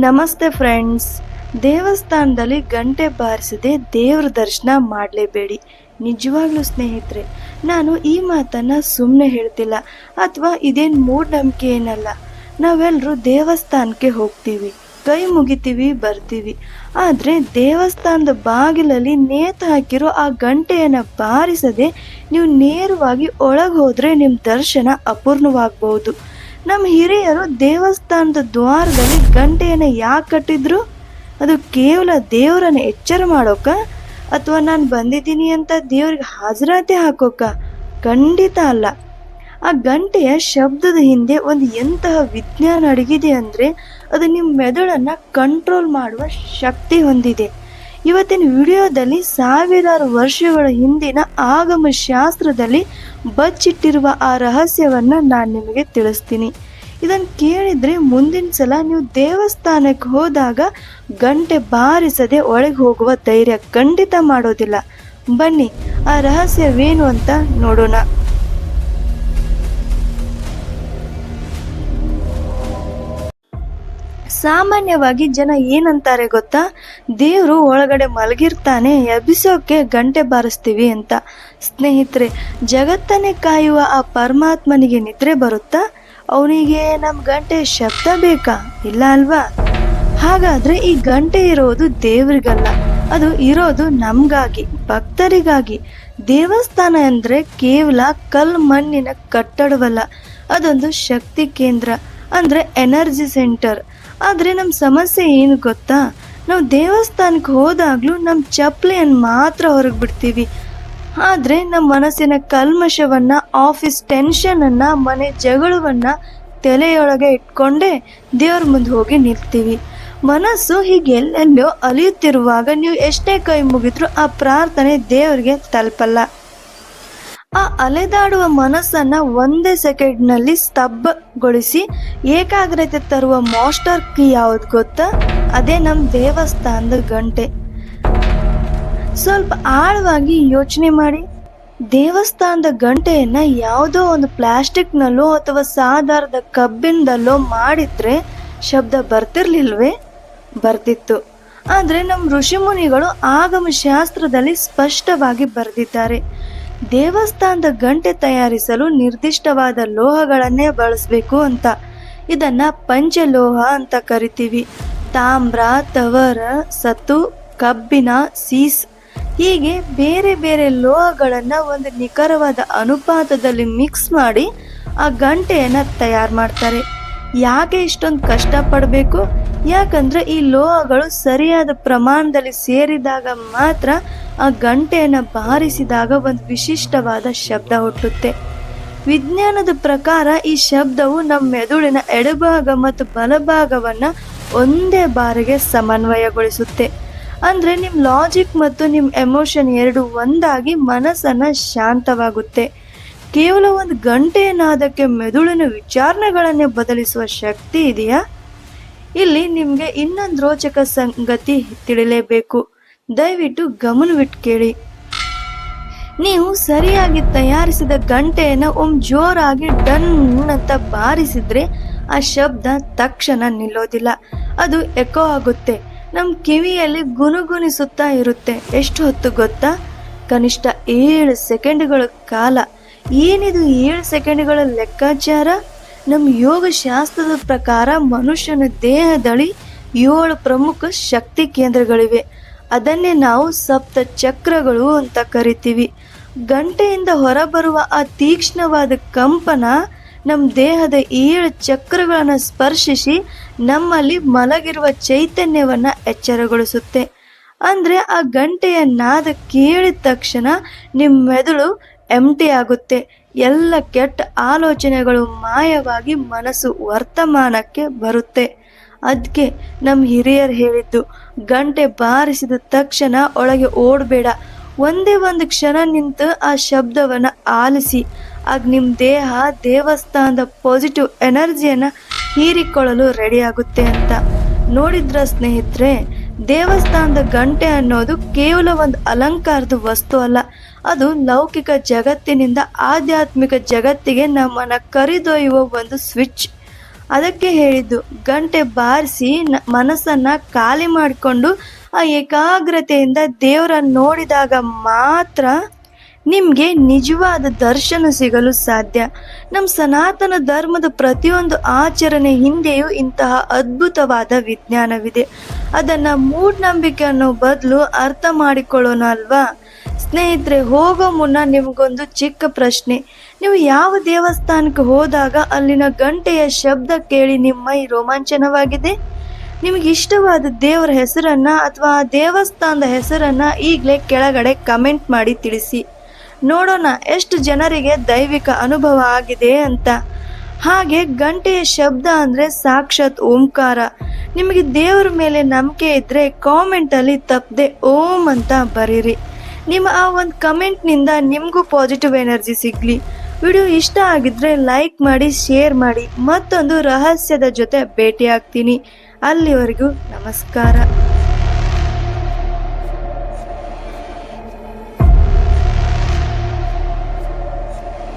ನಮಸ್ತೆ ಫ್ರೆಂಡ್ಸ್. ದೇವಸ್ಥಾನದಲ್ಲಿ ಗಂಟೆ ಬಾರಿಸದೆ ದೇವ್ರ ದರ್ಶನ ಮಾಡಲೇಬೇಡಿ. ನಿಜವಾಗ್ಲೂ ಸ್ನೇಹಿತರೆ, ನಾನು ಈ ಮಾತನ್ನು ಸುಮ್ಮನೆ ಹೇಳ್ತಿಲ್ಲ ಅಥವಾ ಇದೇನು ಮೂಢನಂಬಿಕೆ ಏನಲ್ಲ. ನಾವೆಲ್ಲರೂ ದೇವಸ್ಥಾನಕ್ಕೆ ಹೋಗ್ತೀವಿ, ಕೈ ಮುಗಿತೀವಿ, ಬರ್ತೀವಿ. ಆದರೆ ದೇವಸ್ಥಾನದ ಬಾಗಿಲಲ್ಲಿ ನೇತು ಹಾಕಿರೋ ಆ ಗಂಟೆಯನ್ನು ಬಾರಿಸದೆ ನೀವು ನೇರವಾಗಿ ಒಳಗೆ ಹೋದರೆ ನಿಮ್ಮ ದರ್ಶನ ಅಪೂರ್ಣವಾಗ್ಬೋದು ನಮ್ಮ ಹಿರಿಯರು ದೇವಸ್ಥಾನದ ದ್ವಾರದಲ್ಲಿ ಗಂಟೆಯನ್ನು ಯಾಕೆ ಕಟ್ಟಿದ್ರು? ಅದು ಕೇವಲ ದೇವರನ್ನು ಎಚ್ಚರ ಮಾಡೋಕ ಅಥವಾ ನಾನು ಬಂದಿದ್ದೀನಿ ಅಂತ ದೇವ್ರಿಗೆ ಹಾಜರಾತಿ ಹಾಕೋಕ? ಖಂಡಿತ ಅಲ್ಲ. ಆ ಗಂಟೆಯ ಶಬ್ದದ ಹಿಂದೆ ಒಂದು ಎಂತಹ ವಿಜ್ಞಾನ ಅಡಗಿದೆ ಅಂದರೆ ಅದು ನಿಮ್ಮ ಮೆದುಳನ್ನು ಕಂಟ್ರೋಲ್ ಮಾಡುವ ಶಕ್ತಿ ಹೊಂದಿದೆ. ಇವತ್ತಿನ ವಿಡಿಯೋದಲ್ಲಿ ಸಾವಿರಾರು ವರ್ಷಗಳ ಹಿಂದಿನ ಆಗಮ ಶಾಸ್ತ್ರದಲ್ಲಿ ಬಚ್ಚಿಟ್ಟಿರುವ ಆ ರಹಸ್ಯವನ್ನು ನಾನು ನಿಮಗೆ ತಿಳಿಸ್ತೀನಿ. ಇದನ್ನು ಕೇಳಿದರೆ ಮುಂದಿನ ಸಲ ನೀವು ದೇವಸ್ಥಾನಕ್ಕೆ ಹೋದಾಗ ಗಂಟೆ ಬಾರಿಸದೆ ಒಳಗೆ ಹೋಗುವ ಧೈರ್ಯ ಖಂಡಿತ ಮಾಡೋದಿಲ್ಲ. ಬನ್ನಿ, ಆ ರಹಸ್ಯವೇನು ಅಂತ ನೋಡೋಣ. ಸಾಮಾನ್ಯವಾಗಿ ಜನ ಏನಂತಾರೆ ಗೊತ್ತಾ? ದೇವರು ಒಳಗಡೆ ಮಲಗಿರ್ತಾನೆ, ಎಬ್ಬಿಸೋಕೆ ಗಂಟೆ ಬಾರಿಸ್ತೀವಿ ಅಂತ. ಸ್ನೇಹಿತರೆ, ಜಗತ್ತನ್ನೇ ಕಾಯುವ ಆ ಪರಮಾತ್ಮನಿಗೆ ನಿದ್ರೆ ಬರುತ್ತಾ? ಅವನಿಗೆ ನಮ್ಮ ಗಂಟೆ ಶಬ್ದ ಬೇಕಾ? ಇಲ್ಲ ಅಲ್ವಾ? ಹಾಗಾದ್ರೆ ಈ ಗಂಟೆ ಇರೋದು ದೇವರಿಗಲ್ಲ. ಅದು ಇರೋದು ನಮಗಾಗಿ, ಭಕ್ತರಿಗಾಗಿ. ದೇವಸ್ಥಾನ ಅಂದ್ರೆ ಕೇವಲ ಕಲ್ ಮಣ್ಣಿನ ಕಟ್ಟಡವಲ್ಲ. ಅದೊಂದು ಶಕ್ತಿ ಕೇಂದ್ರ, ಅಂದ್ರೆ ಎನರ್ಜಿ ಸೆಂಟರ್. ಆದ್ರೆ ನಮ್ಮ ಸಮಸ್ಯೆ ಏನು ಗೊತ್ತಾ? ನಾವು ದೇವಸ್ಥಾನಕ್ಕೆ ಹೋದಾಗಲೂ ನಮ್ಮ ಚಪ್ಪಲಿಯನ್ನು ಮಾತ್ರ ಹೊರಗೆ ಬಿಡ್ತೀವಿ. ಆದರೆ ನಮ್ಮ ಮನಸ್ಸಿನ ಕಲ್ಮಶವನ್ನ, ಆಫೀಸ್ ಟೆನ್ಷನನ್ನು, ಮನೆ ಜಗಳವನ್ನ ತಲೆಯೊಳಗೆ ಇಟ್ಕೊಂಡೇ ದೇವ್ರ ಮುಂದೆ ಹೋಗಿ ನಿಲ್ತೀವಿ. ಮನಸ್ಸು ಹೀಗೆ ಎಲ್ಲೆಲ್ಲೋ ಅಲಿಯುತ್ತಿರುವಾಗ ನೀವು ಎಷ್ಟೇ ಕೈ ಮುಗಿದ್ರೂ ಆ ಪ್ರಾರ್ಥನೆ ದೇವರಿಗೆ ತಲುಪಲ್ಲ. ಅಲೆದಾಡುವ ಮನಸ್ಸನ್ನ ಒಂದೇ ಸೆಕೆಂಡ್ನಲ್ಲಿ ಸ್ತಬ್ಧಗೊಳಿಸಿ ಏಕಾಗ್ರತೆ ತರುವ ಮಾಸ್ಟರ್ ಕೀ ಯಾವ್ದು ಗೊತ್ತಾ? ಅದೇ ನಮ್ಮ ದೇವಸ್ಥಾನದ ಗಂಟೆ. ಸ್ವಲ್ಪ ಆಳವಾಗಿ ಯೋಚನೆ ಮಾಡಿ. ದೇವಸ್ಥಾನದ ಗಂಟೆಯನ್ನ ಯಾವುದೋ ಒಂದು ಪ್ಲಾಸ್ಟಿಕ್ನಲ್ಲೋ ಅಥವಾ ಸಾಧಾರದ ಕಬ್ಬಿನದಲ್ಲೋ ಮಾಡಿದ್ರೆ ಶಬ್ದ ಬರ್ತಿರ್ಲಿಲ್ವೇ? ಬರ್ತಿತ್ತು. ಆದರೆ ನಮ್ಮ ಋಷಿಮುನಿಗಳು ಆಗಮ ಶಾಸ್ತ್ರದಲ್ಲಿ ಸ್ಪಷ್ಟವಾಗಿ ಬರೆದಿದ್ದಾರೆ. ದೇವಸ್ಥಾನದ ಗಂಟೆ ತಯಾರಿಸಲು ನಿರ್ದಿಷ್ಟವಾದ ಲೋಹಗಳನ್ನೇ ಬಳಸಬೇಕು ಅಂತ. ಇದನ್ನ ಪಂಚಲೋಹ ಅಂತ ಕರಿತೀವಿ. ತಾಮ್ರ, ತವರ ಸತು ಕಬ್ಬಿನ, ಸೀಸ್ ಹೀಗೆ ಬೇರೆ ಬೇರೆ ಲೋಹಗಳನ್ನು ಒಂದು ನಿಖರವಾದ ಅನುಪಾತದಲ್ಲಿ ಮಿಕ್ಸ್ ಮಾಡಿ ಆ ಗಂಟೆಯನ್ನು ತಯಾರು ಮಾಡ್ತಾರೆ. ಯಾಕೆ ಇಷ್ಟೊಂದು ಕಷ್ಟಪಡಬೇಕು? ಯಾಕಂದ್ರೆ ಈ ಲೋಹಗಳು ಸರಿಯಾದ ಪ್ರಮಾಣದಲ್ಲಿ ಸೇರಿದಾಗ ಮಾತ್ರ ಆ ಗಂಟೆಯನ್ನು ಬಾರಿಸಿದಾಗ ಒಂದು ವಿಶಿಷ್ಟವಾದ ಶಬ್ದ ಹುಟ್ಟುತ್ತೆ. ವಿಜ್ಞಾನದ ಪ್ರಕಾರ ಈ ಶಬ್ದವು ನಮ್ಮ ಮೆದುಳಿನ ಎಡಭಾಗ ಮತ್ತು ಬಲಭಾಗವನ್ನು ಒಂದೇ ಬಾರಿಗೆ ಸಮನ್ವಯಗೊಳಿಸುತ್ತೆ. ಅಂದರೆ ನಿಮ್ಮ ಲಾಜಿಕ್ ಮತ್ತು ನಿಮ್ಮ ಎಮೋಷನ್ ಎರಡು ಒಂದಾಗಿ ಮನಸ್ಸನ್ನು ಶಾಂತವಾಗುತ್ತೆ. ಕೇವಲ ಒಂದು ಗಂಟೆಯನ್ನಾದಕ್ಕೆ ಮೆದುಳಿನ ವಿಚಾರಣೆಗಳನ್ನೇ ಬದಲಿಸುವ ಶಕ್ತಿ ಇದೆಯಾ? ಇಲ್ಲಿ ನಿಮಗೆ ಇನ್ನೊಂದು ರೋಚಕ ಸಂಗತಿ ತಿಳಿಲೇಬೇಕು. ದಯವಿಟ್ಟು ಗಮನವಿಟ್ಟು ಕೇಳಿ. ನೀವು ಸರಿಯಾಗಿ ತಯಾರಿಸಿದ ಗಂಟೆಯನ್ನು ಒಮ್ಮೆ ಜೋರಾಗಿ ಡನ್ ಅಂತ ಬಾರಿಸಿದ್ರೆ ಆ ಶಬ್ದ ತಕ್ಷಣ ನಿಲ್ಲೋದಿಲ್ಲ. ಅದು ಎಕೋ ಆಗುತ್ತೆ. ನಮ್ಮ ಕಿವಿಯಲ್ಲಿ ಗುನುಗುನಿಸುತ್ತಾ ಇರುತ್ತೆ. ಎಷ್ಟು ಹೊತ್ತು ಗೊತ್ತಾ? ಕನಿಷ್ಠ ಏಳು ಸೆಕೆಂಡ್ಗಳ ಕಾಲ. ಏನಿದು ಏಳು ಸೆಕೆಂಡ್ಗಳ ಲೆಕ್ಕಾಚಾರ? ನಮ್ಮ ಯೋಗ ಶಾಸ್ತ್ರದ ಪ್ರಕಾರ ಮನುಷ್ಯನ ದೇಹದಲ್ಲಿ ಏಳು ಪ್ರಮುಖ ಶಕ್ತಿ ಕೇಂದ್ರಗಳಿವೆ. ಅದನ್ನೇ ನಾವು ಸಪ್ತ ಚಕ್ರಗಳು ಅಂತ ಕರಿತೀವಿ. ಗಂಟೆಯಿಂದ ಹೊರಬರುವ ಆ ತೀಕ್ಷ್ಣವಾದ ಕಂಪನ ನಮ್ಮ ದೇಹದ ಏಳು ಚಕ್ರಗಳನ್ನು ಸ್ಪರ್ಶಿಸಿ ನಮ್ಮಲ್ಲಿ ಮಲಗಿರುವ ಚೈತನ್ಯವನ್ನು ಎಚ್ಚರಗೊಳಿಸುತ್ತೆ. ಅಂದರೆ ಆ ಗಂಟೆಯ ನಾದ ಕೇಳಿದ ತಕ್ಷಣ ನಿಮ್ಮ ಮೆದುಳು ಎಂಟಿ ಆಗುತ್ತೆ. ಎಲ್ಲ ಕೆಟ್ಟ ಆಲೋಚನೆಗಳು ಮಾಯವಾಗಿ ಮನಸ್ಸು ವರ್ತಮಾನಕ್ಕೆ ಬರುತ್ತೆ. ಅದಕ್ಕೆ ನಮ್ಮ ಹಿರಿಯರು ಹೇಳಿದ್ದು, ಗಂಟೆ ಬಾರಿಸಿದ ತಕ್ಷಣ ಒಳಗೆ ಓಡಬೇಡ. ಒಂದೇ ಒಂದು ಕ್ಷಣ ನಿಂತು ಆ ಶಬ್ದವನ್ನು ಆಲಿಸಿ ಆಗ ನಿಮ್ಮ ದೇಹ, ದೇವಸ್ಥಾನದ ಪಾಸಿಟಿವ್ ಎನರ್ಜಿಯನ್ನು ಹೀರಿಕೊಳ್ಳಲು ರೆಡಿ ಆಗುತ್ತೆ ಅಂತ. ನೋಡಿದ್ರ ಸ್ನೇಹಿತರೆ? ದೇವಸ್ಥಾನದ ಗಂಟೆ ಅನ್ನೋದು ಕೇವಲ ಒಂದು ಅಲಂಕಾರದ ವಸ್ತು ಅಲ್ಲ. ಅದು ಲೌಕಿಕ ಜಗತ್ತಿನಿಂದ ಆಧ್ಯಾತ್ಮಿಕ ಜಗತ್ತಿಗೆ ನಮ್ಮನ್ನು ಕರೆದೊಯ್ಯುವ ಒಂದು ಸ್ವಿಚ್. ಅದಕ್ಕೆ ಹೇಳಿದ್ದು, ಗಂಟೆ ಬಾರಿಸಿ ಮನಸ್ಸನ್ನ ಖಾಲಿ ಮಾಡಿಕೊಂಡು ಆ ಏಕಾಗ್ರತೆಯಿಂದ ದೇವರನ್ನು ನೋಡಿದಾಗ ಮಾತ್ರ ನಿಮಗೆ ನಿಜವಾದ ದರ್ಶನ ಸಿಗಲು ಸಾಧ್ಯ. ನಮ್ಮ ಸನಾತನ ಧರ್ಮದ ಪ್ರತಿಯೊಂದು ಆಚರಣೆ ಹಿಂದೆಯೂ ಇಂತಹ ಅದ್ಭುತವಾದ ವಿಜ್ಞಾನವಿದೆ. ಅದನ್ನು ಮೂಢನಂಬಿಕೆ ಅನ್ನೋ ಬದಲು ಅರ್ಥ ಮಾಡಿಕೊಳ್ಳೋಣ ಅಲ್ವಾ? ಸ್ನೇಹಿತರೆ, ಹೋಗೋ ಮುನ್ನ ನಿಮಗೊಂದು ಚಿಕ್ಕ ಪ್ರಶ್ನೆ. ನೀವು ಯಾವ ದೇವಸ್ಥಾನಕ್ಕೆ ಹೋದಾಗ ಅಲ್ಲಿನ ಗಂಟೆಯ ಶಬ್ದ ಕೇಳಿ ನಿಮ್ಮ ಮೈ ರೋಮಾಂಚನವಾಗಿದೆ? ನಿಮಗೆ ಇಷ್ಟವಾದ ದೇವರ ಹೆಸರನ್ನ ಅಥವಾ ಆ ದೇವಸ್ಥಾನದ ಹೆಸರನ್ನ ಈಗಲೇ ಕೆಳಗಡೆ ಕಮೆಂಟ್ ಮಾಡಿ ತಿಳಿಸಿ. ನೋಡೋಣ, ಎಷ್ಟು ಜನರಿಗೆ ದೈವಿಕ ಅನುಭವ ಆಗಿದೆ ಅಂತ. ಹಾಗೆ ಗಂಟೆಯ ಶಬ್ದ ಅಂದರೆ ಸಾಕ್ಷಾತ್ ಓಂಕಾರ. ನಿಮಗೆ ದೇವರ ಮೇಲೆ ನಂಬಿಕೆ ಇದ್ದರೆ ಕಾಮೆಂಟಲ್ಲಿ ತಪ್ಪದೆ ಓಂ ಅಂತ ಬರೀರಿ. ನಿಮ್ಮ ಆ ಒಂದು ಕಮೆಂಟ್ನಿಂದ ನಿಮಗೂ ಪಾಸಿಟಿವ್ ಎನರ್ಜಿ ಸಿಗಲಿ. ವಿಡಿಯೋ ಇಷ್ಟ ಆಗಿದ್ರೆ ಲೈಕ್ ಮಾಡಿ ಶೇರ್ ಮಾಡಿ. ಮತ್ತೊಂದು ರಹಸ್ಯದ ಜೊತೆ ಭೇಟಿ ಆಗ್ತೀನಿ ಅಲ್ಲಿವರೆಗೂ ನಮಸ್ಕಾರ.